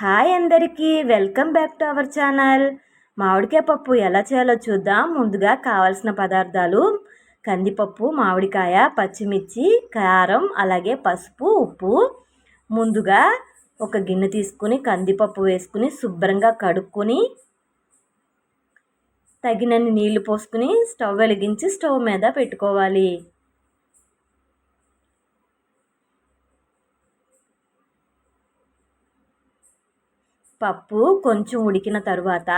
Hi అందరికీ welcome back to our channel. మామిడికాయ పప్పు ఎలా చేయాలో చూద్దాం. ముందుగా కావాల్సిన పదార్థాలు కందిపప్పు మామిడికాయ పచ్చిమిర్చి కారం అలాగే పసుపు ఉప్పు. ముందుగా ఒక గిన్నె తీసుకుని కందిపప్పు వేసుకుని శుభ్రంగా కడుక్కొని తగినన్ని నీళ్ళు పోసుకుని స్టవ్ వెలిగించి స్టవ్ మీద పెట్టుకోవాలి. పప్పు కొంచెం ఉడికిన తరువాత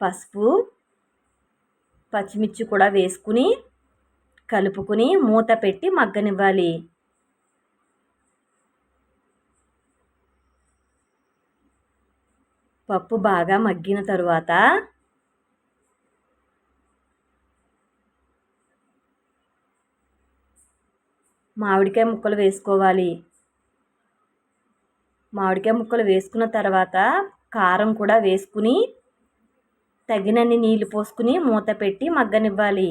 పసుపు పచ్చిమిర్చి కూడా వేసుకుని కలుపుకుని మూత పెట్టి మగ్గనివ్వాలి. పప్పు బాగా మగ్గిన తరువాత మామిడికాయ ముక్కలు వేసుకోవాలి. మామిడికాయ ముక్కలు వేసుకున్న తర్వాత కారం కూడా వేసుకుని తగినన్ని నీళ్ళు పోసుకుని మూత పెట్టి మగ్గనివ్వాలి.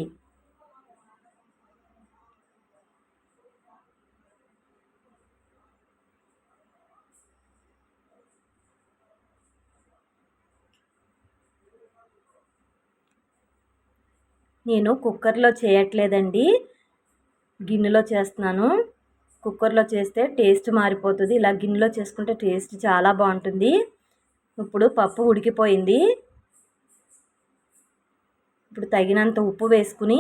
నేను కుక్కర్లో చేయట్లేదండి. గిన్నెలో చేస్తున్నాను. కుక్కర్లో చేస్తే టేస్ట్ మారిపోతుంది. ఇలా గిన్నెలో చేసుకుంటే టేస్ట్ చాలా బాగుంటుంది. ఇప్పుడు పప్పు ఉడికిపోయింది. ఇప్పుడు తగినంత ఉప్పు వేసుకుని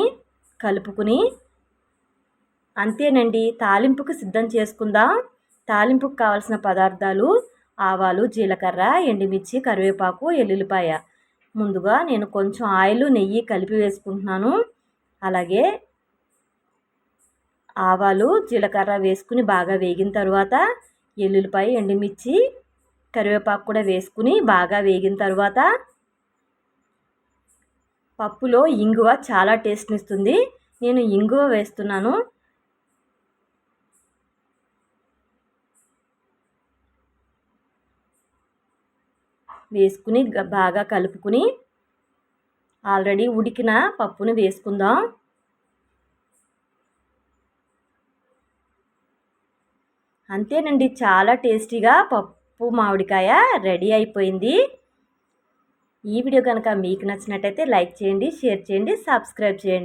కలుపుకుని అంతేనండి. తాలింపుకు సిద్ధం చేసుకుందాం. తాలింపుకు కావాల్సిన పదార్థాలు ఆవాలు జీలకర్ర ఎండుమిర్చి కరివేపాకు ఎల్లుల్లిపాయ. ముందుగా నేను కొంచెం ఆయిల్ నెయ్యి కలిపి వేసుకుంటున్నాను. అలాగే ఆవాలు జీలకర్ర వేసుకుని బాగా వేగిన తర్వాత ఎల్లుల్లిపాయ ఎండుమిర్చి కరివేపాకు కూడా వేసుకుని బాగా వేగిన తర్వాత పప్పులో ఇంగువ చాలా టేస్ట్ని ఇస్తుంది. నేను ఇంగువ వేస్తున్నాను. వేసుకుని బాగా కలుపుకుని ఆల్రెడీ ఉడికిన పప్పును వేసుకుందాం. అంతేనండి చాలా టేస్టీగా పప్పు మామిడికాయ రెడీ అయిపోయింది. ఈ వీడియో కనుక మీకు నచ్చినట్టయితే లైక్ చేయండి షేర్ చేయండి సబ్స్క్రైబ్ చేయండి.